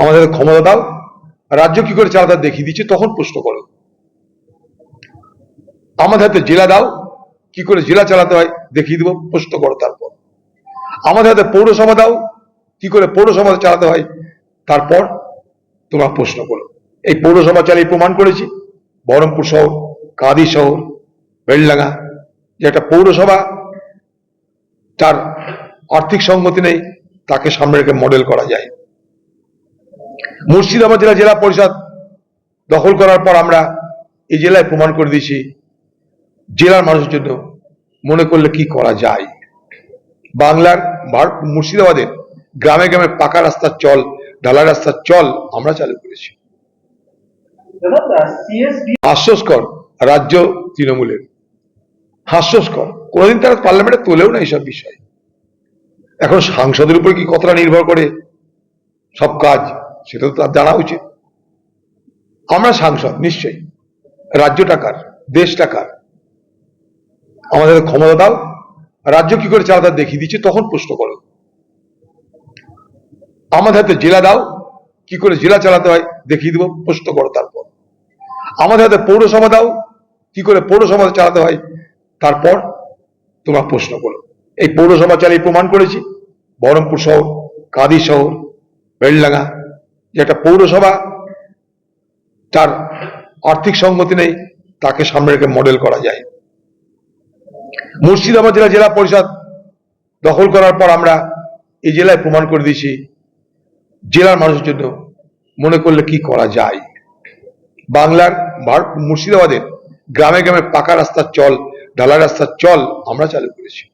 আমাদের ক্ষমতা দাও, রাজ্য কি করে চালাতে দেখিয়ে দিচ্ছে তখন প্রশ্ন করো। আমাদের হাতে জেলা দাও, কি করে জেলা চালাতে হয় দেখিয়ে দেবো, প্রশ্ন করো তারপর। আমাদের হাতে পৌরসভা দাও, কি করে পৌরসভা চালাতে হয় তারপর তোমরা প্রশ্ন করো। এই পৌরসভা চালিয়ে প্রমাণ করেছি, বহরমপুর শহর, কাঁদি শহর, বেলডাঙ্গা, যে একটা পৌরসভা তার আর্থিক সঙ্গতি নেই, তাকে সামনে রেখে মডেল করা যায়। মুর্শিদাবাদ জেলা জেলা পরিষদ দখল করার পর আমরা এই জেলায় প্রমাণ করে দিয়েছি, জেলার মানুষের জন্য মনে করলে কি করা যায়? বাংলার মুর্শিদাবাদের গ্রামে গ্রামে পাকা রাস্তার চল ঢালা রাস্তার চল আমরা চালু করেছি। হাস্যস্কর রাজ্য তৃণমূলের। হাস্যস্কর। কোনোদিন তারা পার্লামেন্টে তোলেও না এইসব বিষয়। এখন সাংসদের উপর কি কতটা নির্ভর করে? সব কাজ সেটা তো তার জানা উচিত। আমরা সাংসদ, নিশ্চয়ই। রাজ্য টাকার দেশ টাকার আমাদের ক্ষমতা দাও। রাজ্য কি করে চালাতে দেখিয়ে দিচ্ছে, তখন প্রশ্ন করো। আমাদের হাতে জেলা দাও, কি করে জেলা চালাতে হয় দেখিয়ে দেবো, প্রশ্ন করো তারপর। আমাদের হাতে পৌরসভা দাও, কি করে পৌরসভা চালাতে হয় তারপর তোমরা প্রশ্ন করো। এই পৌরসভা চালিয়ে প্রমাণ করেছি, বহরমপুর শহর, কাঁদি শহর, বেলডাঙ্গা যে একটা পৌরসভা, তার আর্থিক সঙ্গতি নেই, তাকে সামনে রেখে মডেল করা যায়। মুর্শিদাবাদ জেলা জেলা পরিষদ দখল করার পর আমরা এই জেলায় প্রমাণ করে দিয়েছি, জেলার মানুষের জন্য মনে করলে কি করা যায়। বাংলার ভার- মুর্শিদাবাদের গ্রামে গ্রামে পাকা রাস্তার চল ঢালা রাস্তার চল আমরা চালু করেছি।